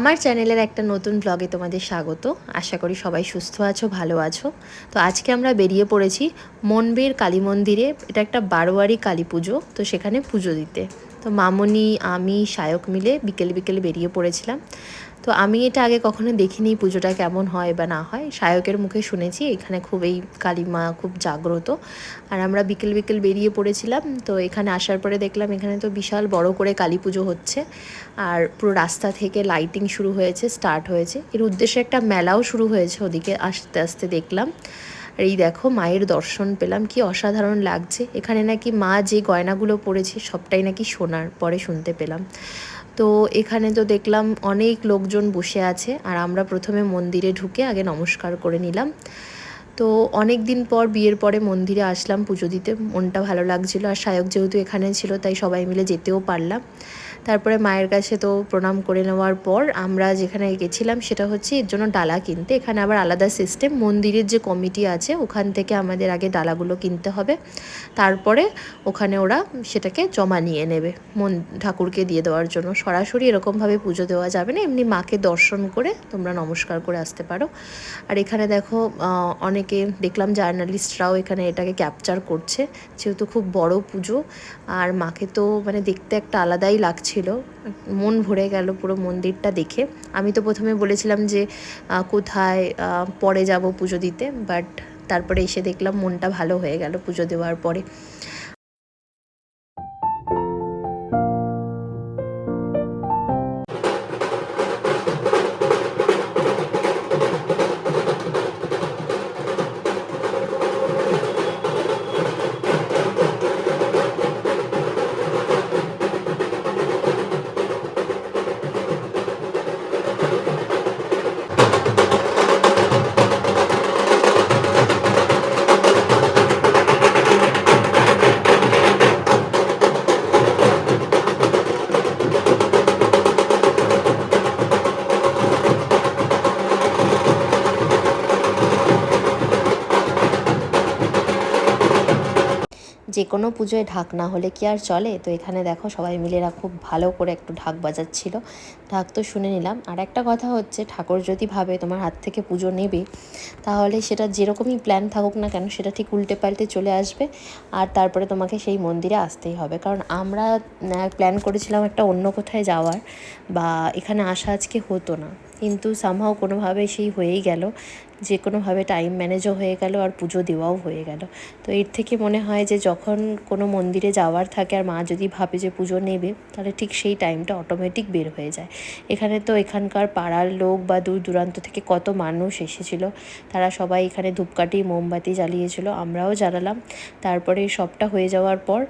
আমার চ্যানেলের একটা নতুন ব্লগে তোমাদের স্বাগত। আশা করি সবাই সুস্থ আছো, ভালো আছো। তো আজকে আমরা বেরিয়ে পড়েছি মনবীর কালী মন্দিরে। এটা একটা বারোয়ারি কালী পুজো, তো সেখানে পুজো দিতে। তো মামনি, আমি, সায়ক মিলে বিকেল বিকেল বেরিয়ে পড়েছিলাম। তো আমি এটা আগে কখনো দেখিনি পুজোটা কেমন হয় বা না হয়। সায়কের মুখে শুনেছি, এখানে খুব এই কালী মা খুব জাগ্রত। আর আমরা বিকেল বিকেল বেরিয়ে পড়েছিলাম, তো এখানে আসার পরে দেখলাম এখানে তো বিশাল বড় করে কালী পুজো হচ্ছে। আর পুরো রাস্তা থেকে লাইটিং শুরু হয়েছে স্টার্ট হয়েছে। এর উদ্দেশ্যে একটা মেলাও শুরু হয়েছে ওদিকে, আস্তে আস্তে দেখলাম। আর এই দেখো, মায়ের দর্শন পেলাম, কি অসাধারণ লাগছে। এখানে নাকি মা যে গয়নাগুলো পরেছে, সবটাই নাকি সোনার, পরে শুনতে পেলাম। তো এখানে তো দেখলাম অনেক লোকজন বসে আছে, আর আমরা প্রথমে মন্দিরে ঢুকে আগে নমস্কার করে নিলাম। তো অনেক দিন পর, বিয়ের পরে মন্দিরে আসলাম পুজো দিতে, মনটা ভালো লাগছিল। আর সায়ক যেহেতু এখানে ছিল, তাই সবাই মিলে যেতেও পারলাম। তারপরে মায়ের কাছে তো প্রণাম করে নেওয়ার পর আমরা যেখানে গেছিলাম সেটা হচ্ছে এর জন্য ডালা কিনতে। এখানে আবার আলাদা সিস্টেম মন্দিরের যে কমিটি আছে ওখান থেকে আমাদের আগে ডালাগুলো কিনতে হবে। তারপরে ওখানে ওরা সেটাকে জমা নিয়ে নেবে মন, ঠাকুরকে দিয়ে দেওয়ার জন্য। সরাসরি এরকমভাবে পুজো দেওয়া যাবে না, এমনি মাকে দর্শন করে তোমরা নমস্কার করে আসতে পারো। আর এখানে দেখো অনেকে দেখলাম জার্নালিস্টরাও এখানে এটাকে ক্যাপচার করছে। যেহেতু খুব বড় পুজো, আর মাকে তো মানে দেখতে একটা আলাদাই লাগছিল মন ভরে গেল পুরো মন্দিরটা দেখে। আমি তো প্রথমে বলেছিলাম যে কোথায় পরে যাব পুজো দিতে বাট তারপরে এসে দেখলাম মনটা ভালো হয়ে গেল পুজো দেওয়ার পরে। যে কোনো পুজোয় ঢাক না হলে কি আর চলে? তো এখানে দেখো সবাই মিলে এরা খুব ভালো করে একটু ঢাক বাজাচ্ছিল। ঢাক তো শুনে নিলাম। আর একটা কথা হচ্ছে, ঠাকুর যদি ভাবে তোমার হাত থেকে পুজো নেবে, তাহলে সেটা যেরকমই প্ল্যান থাকুক না কেন, সেটা ঠিক উল্টে পাল্টে চলে আসবে। আর তারপরে তোমাকে সেই মন্দিরে আসতেই হবে। কারণ আমরা প্ল্যান করেছিলাম একটা অন্য কোথায় যাওয়ার বা এখানে আসা আজকে হতো না। কিন্তু সামহাও কোনোভাবে সেই হয়েই গেল। যে কোনোভাবে টাইম ম্যানেজও হয়ে গেল আর পুজো দেওয়াও হয়ে গেল। তো এর থেকে মনে হয় যে যখন কোনো মন্দিরে যাওয়ার থাকে আর মা যদি ভাবে যে পুজো নেবে, তাহলে ঠিক সেই টাইমটা অটোমেটিক বের হয়ে যায়। এখানে তো এখানকার পাড়ার লোক বা দূর দূরান্ত থেকে কত মানুষ এসেছিল। তারা সবাই এখানে ধূপকাঠি, মোমবাতি জ্বালিয়েছিল, আমরাও জ্বালালাম। তারপরে সবটা হয়ে যাওয়ার পর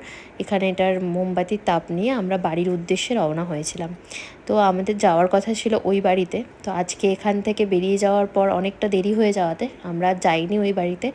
এখানে এটার মোমবাতির তাপ নিয়ে আমরা বাড়ির উদ্দেশ্যে রওনা হয়েছিলাম। তো আমাদের যাওয়ার কথা ছিল ওই বাড়িতে। তো আজকে এখান থেকে বেরিয়ে যাওয়ার পর অনেকটা দেরি হয়ে যাওয়াতে আমরা যাইনি ওই বাড়িতে।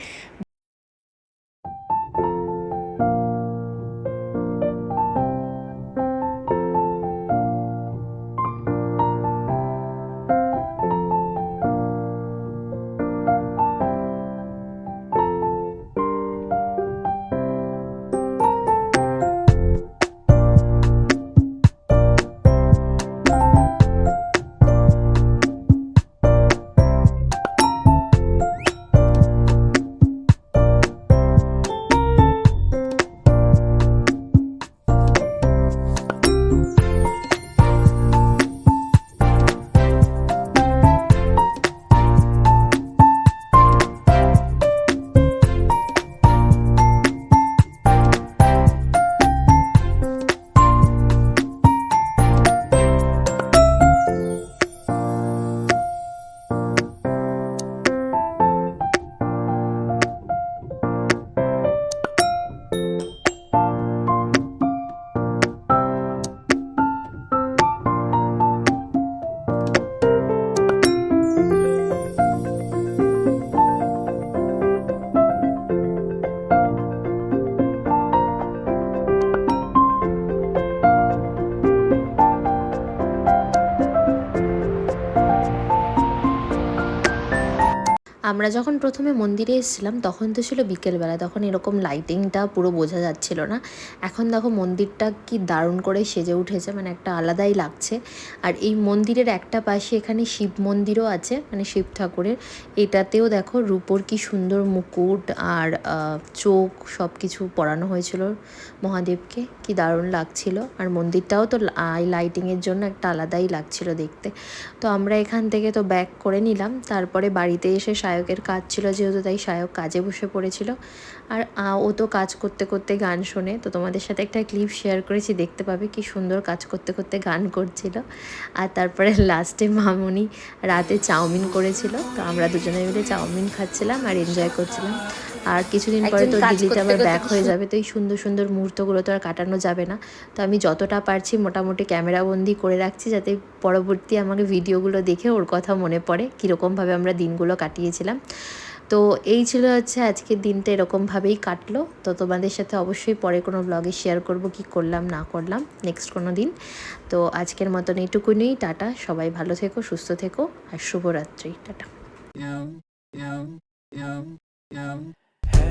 আমরা যখন প্রথমে মন্দিরে এসেছিলাম, তখন তো ছিল বিকেলবেলা। তখন এরকম লাইটিংটা পুরো বোঝা যাচ্ছিল না। এখন দেখো মন্দিরটা কি দারুণ করে সেজে উঠেছে মানে একটা আলাদাই লাগছে। আর এই মন্দিরের একটা পাশে এখানে শিব মন্দিরও আছে মানে শিব ঠাকুরের। এটাতেও দেখো রূপোর কি সুন্দর মুকুট আর চোখ সব কিছু পরানো হয়েছিল মহাদেবকে। কি দারুণ লাগছিল। আর মন্দিরটাও তো লাইটিংয়ের জন্য একটা আলাদাই লাগছিল দেখতে। তো আমরা এখান থেকে তো ব্যাক করে নিলাম। তারপরে বাড়িতে এসে সায়কের কাজ ছিল যেহেতু তাই সায়ক কাজে বসে পড়েছিল। আর ও তো কাজ করতে করতে গান শোনে। তো তোমাদের সাথে একটা ক্লিপ শেয়ার করেছি, দেখতে পাবে কি সুন্দর কাজ করতে করতে গান করছিল। আর তারপরে লাস্টে মামনি রাতে চাউমিন করেছিল। তো আমরা দুজনে মিলে চাউমিন খাচ্ছিলাম আর এনজয় করছিলাম। আর কিছুদিন পরে তো দিল্লিতে আবার ব্যাক হয়ে যাবে তো এই সুন্দর সুন্দর মুহূর্তগুলো তো আর কাটানো যাবে না। তো আমি যতটা পারছি মোটামুটি ক্যামেরা বন্দি করে রাখছি যাতে পরবর্তী আমাকে ভিডিওগুলো দেখে ওর কথা মনে পড়ে কীরকমভাবে আমরা দিনগুলো কাটিয়েছিলাম। তো এই ছিল হচ্ছে আজকের দিনটা এরকমভাবেই কাটলো। তো তোমাদের সাথে অবশ্যই পরে কোনো ব্লগে শেয়ার করব কি করলাম না করলাম নেক্সট কোনো দিন। তো আজকের মতন এইটুকুনি টাটা সবাই ভালো থেকো সুস্থ থেকো আর শুভরাত্রি টাটা।